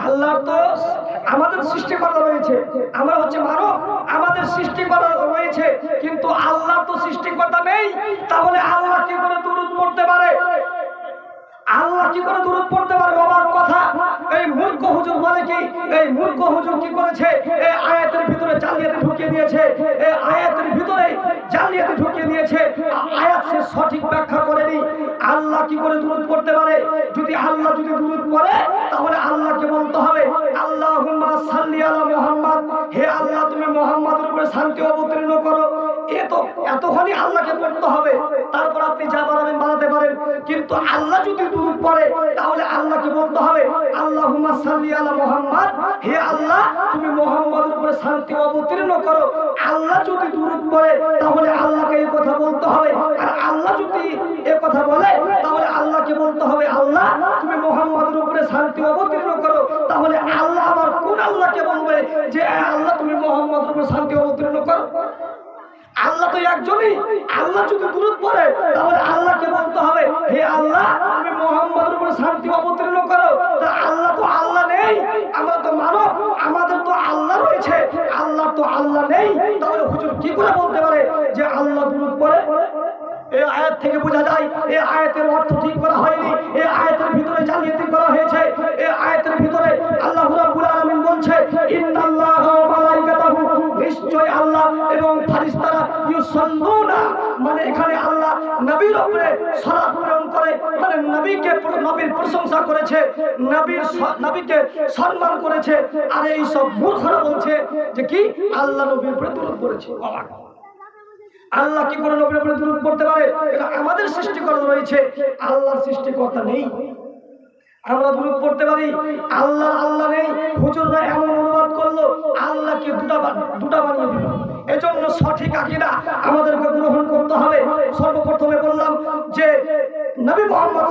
আল্লাহর তো আমাদের সৃষ্টিকর্তা রয়েছে। আমরা হচ্ছে মানব, আমাদের সৃষ্টিকর্তা রয়েছে। কিন্তু আল্লাহ তো সৃষ্টিকর্তা নেই, তাহলে আল্লাহ কি করে দূরত পড়তে পারে? আল্লাহ কি করে দূরত পড়তে পারে? বাবার কথা। এই মূর্খ হুজুর বলে কি? এই মূর্খ হুজুর কি করেছে? এই আয়াতের ভিতরে জালিয়াতি ঢুকিয়ে দিয়েছে। এই আয়াতের ভিতরে কি করে দূরত পড়তে পারে? যদি আল্লাহ যদি দূরত পড়ে তাহলে আল্লাহকে বলতে হবে, আল্লাহুম্মা সাল্লি আলা মুহাম্মদ। হে আল্লাহ, তুমি মুহাম্মাদের উপরে শান্তি অবতীর্ণ করো। এতখানি হবে। তারপর আপনি যা বানাতে পারেন। কিন্তু আল্লাহ যদি দুরূদ পড়ে তাহলে বলতে হবে, আল্লাহুম্মা সাল্লি আলা হে আল্লাহ, তুমি উপরে শান্তি অবতীর্ণ করো। আল্লাহ যদি দুরূদ পড়ে তাহলে আল্লাহকে এই কথা বলতে হবে। আর আল্লাহ যদি এ কথা বলে তাহলে আল্লাহকে বলতে হবে আল্লাহ তুমি মুহাম্মাদের শান্তি অবতীর্ণ করো, তাহলে আল্লাহ আবার কোন আল্লাহকে বলবে যে আল্লাহ, তুমি মুহাম্মাদের উপরে শান্তি অবতীর্ণ করো? আল্লাহ তো একজনই। আল্লাহ যদি দূরত পড়ে, তাহলে আল্লাহকে বলতে হবে, হে আল্লাহ, তুমি মোহাম্মদের উপরে শান্তি অবতীর্ণ করো। তা আল্লাহ তো আল্লাহ নেই, আমরা তো মানব, আমাদের তো আল্লাহ রয়েছে। আল্লাহ তো আল্লাহ নেই। তাহলে হুজুর কি করে বলতে পারে যে, আল্লাহ দূরত পড়ে? এই আয়াত থেকে বোঝা যায় এই আয়াতের অর্থ ঠিক করা হয়নি। মানে এখানে আল্লাহ নবীর উপরে করে মানে নবীকে নবীর প্রশংসা করেছে, নবীর নবীকে করেছে, আর এই সব বলছে যে কি? আল্লাহ নবীর উপরে করেছে আল্লাহ কি করে নবীর উপরে দূরত করতে পারে? এটা আমাদের সৃষ্টিকর্তা রয়েছে, আল্লাহর সৃষ্টিকর্তা নেই। আমরা দূরত করতে পারি আল্লাহ আল্লাহ নেই, হুজুররা এমন অনুবাদ করল, আল্লাহকে দুটা দুটা বানিয়ে দিল। এজন্য সঠিক আকিদা আমাদেরকে গ্রহণ করতে হবে। সর্বপ্রথমে বললাম যে, নবী মোহাম্মদ